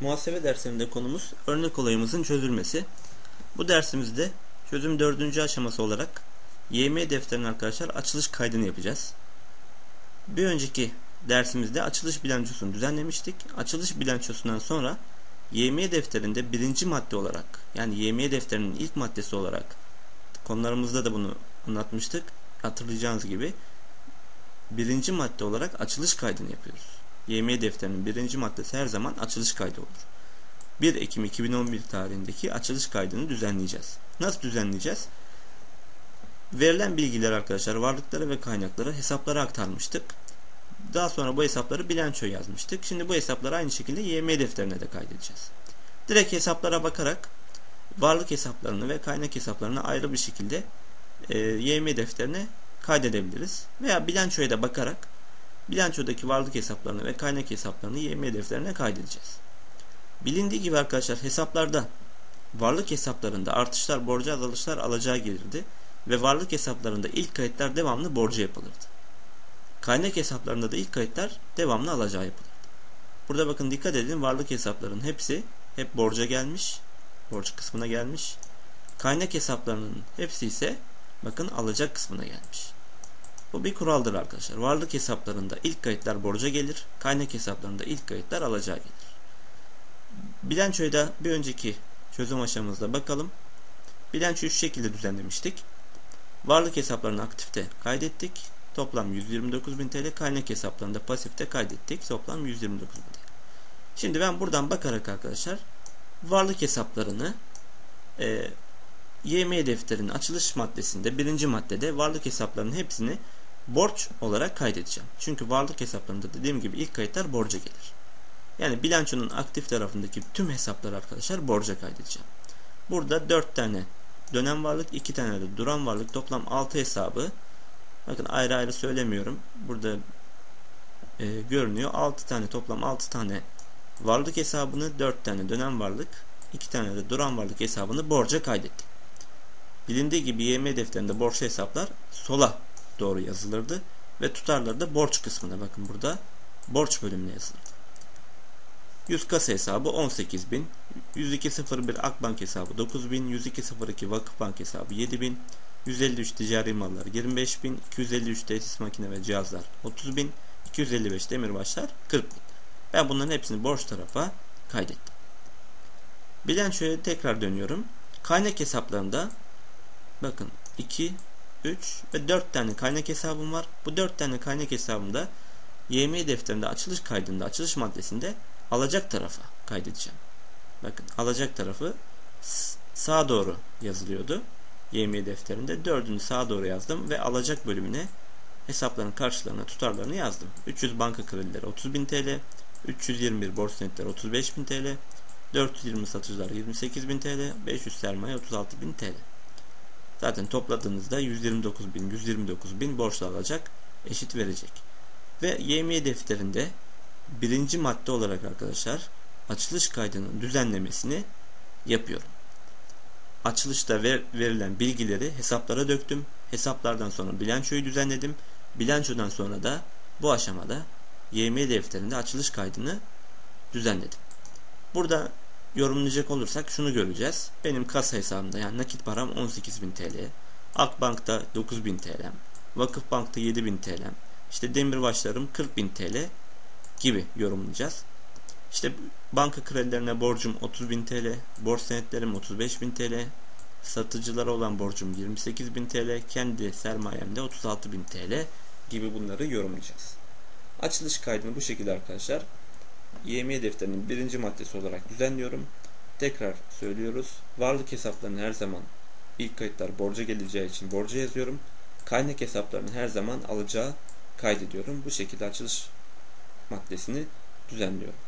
Muhasebe derslerinde konumuz örnek olayımızın çözülmesi. Bu dersimizde çözüm dördüncü aşaması olarak YM defterinin arkadaşlar açılış kaydını yapacağız. Bir önceki dersimizde açılış bilançosunu düzenlemiştik. Açılış bilançosundan sonra YM defterinde birinci madde olarak yani YM defterinin ilk maddesi olarak konularımızda da bunu anlatmıştık. Hatırlayacağınız gibi birinci madde olarak açılış kaydını yapıyoruz. YM defterinin birinci maddesi her zaman açılış kaydı olur. 1 Ekim 2011 tarihindeki açılış kaydını düzenleyeceğiz. Nasıl düzenleyeceğiz? Verilen bilgiler arkadaşlar varlıkları ve kaynakları hesaplara aktarmıştık. Daha sonra bu hesapları bilançoya yazmıştık. Şimdi bu hesapları aynı şekilde YM defterine de kaydedeceğiz. Direkt hesaplara bakarak varlık hesaplarını ve kaynak hesaplarını ayrı bir şekilde e, YM defterine kaydedebiliriz. Veya bilançoya da bakarak bilançodaki varlık hesaplarını ve kaynak hesaplarını YM defterine kaydedeceğiz. Bilindiği gibi arkadaşlar hesaplarda varlık hesaplarında artışlar, borca azalışlar alacağı gelirdi ve varlık hesaplarında ilk kayıtlar devamlı borca yapılırdı. Kaynak hesaplarında da ilk kayıtlar devamlı alacağı yapılırdı. Burada bakın dikkat edin varlık hesaplarının hepsi hep borca gelmiş. Borç kısmına gelmiş. Kaynak hesaplarının hepsi ise bakın alacak kısmına gelmiş. Bu bir kuraldır arkadaşlar. Varlık hesaplarında ilk kayıtlar borca gelir. Kaynak hesaplarında ilk kayıtlar alacağı gelir. Bilançoyu da bir önceki çözüm aşamamızda bakalım. Bilançoyu şu şekilde düzenlemiştik. Varlık hesaplarını aktifte kaydettik. Toplam 129.000 TL. Kaynak hesaplarını da pasifte kaydettik. Toplam 129.000 TL. Şimdi ben buradan bakarak arkadaşlar varlık hesaplarını e, YM defterinin açılış maddesinde birinci maddede varlık hesaplarının hepsini borç olarak kaydedeceğim. Çünkü varlık hesaplarında dediğim gibi ilk kayıtlar borca gelir. Yani bilançonun aktif tarafındaki tüm hesapları arkadaşlar borca kaydedeceğim. Burada 4 tane dönem varlık, 2 tane de duran varlık toplam 6 hesabı bakın ayrı ayrı söylemiyorum. Burada e, görünüyor. 6 tane toplam 6 tane varlık hesabını 4 tane dönem varlık 2 tane de duran varlık hesabını borca kaydettim. Bilindiği gibi YM defterinde borç hesaplar sola doğru yazılırdı ve tutarları da borç kısmına bakın burada borç bölümüne yazılırdı. 100 kasa hesabı 18.000, 102.01 Akbank hesabı 9.000, 102.02 Vakıfbank hesabı 7.000, 153 ticari mallar 25.000, 253 tesis makine ve cihazlar 30.000, 255 demirbaşlar 40.000. Ben bunların hepsini borç tarafa kaydettim. Bilançoya tekrar dönüyorum. Kaynak hesaplarında bakın 2, 3 ve 4 tane kaynak hesabım var. Bu 4 tane kaynak hesabımda YM defterinde açılış kaydında açılış maddesinde alacak tarafa kaydedeceğim. Bakın alacak tarafı sağa doğru yazılıyordu. YM defterinde dördünü sağa doğru yazdım ve alacak bölümüne hesapların karşılarına tutarlarını yazdım. 300 banka kredileri 30.000 TL, 321 borç senetleri 35.000 TL, 420 satıcılar 28.000 TL, 500 sermaye 36.000 TL. Zaten topladığınızda 129.000 129.000 borçlu alacak eşit verecek. Ve YM defterinde birinci madde olarak arkadaşlar açılış kaydının düzenlemesini yapıyorum. Açılışta ver, verilen bilgileri hesaplara döktüm. Hesaplardan sonra bilançoyu düzenledim. Bilançodan sonra da bu aşamada YM defterinde açılış kaydını düzenledim. Burada yorumlayacak olursak şunu göreceğiz. Benim kasa hesabımda yani nakit param 18.000 TL. Akbank'ta 9.000 TL. Vakıfbank'ta 7.000 TL. İşte demirbaşlarım 40.000 TL gibi yorumlayacağız. İşte banka kredilerine borcum 30.000 TL, borç senetlerim 35.000 TL, satıcılara olan borcum 28.000 TL, kendi sermayemde 36.000 TL gibi bunları yorumlayacağız. Açılış kaydını bu şekilde arkadaşlar YM defterinin birinci maddesi olarak düzenliyorum. Tekrar söylüyoruz. Varlık hesaplarının her zaman ilk kayıtlar borca geleceği için borca yazıyorum. Kaynak hesaplarının her zaman alacağı kaydediyorum. Bu şekilde açılış maddesini düzenliyorum.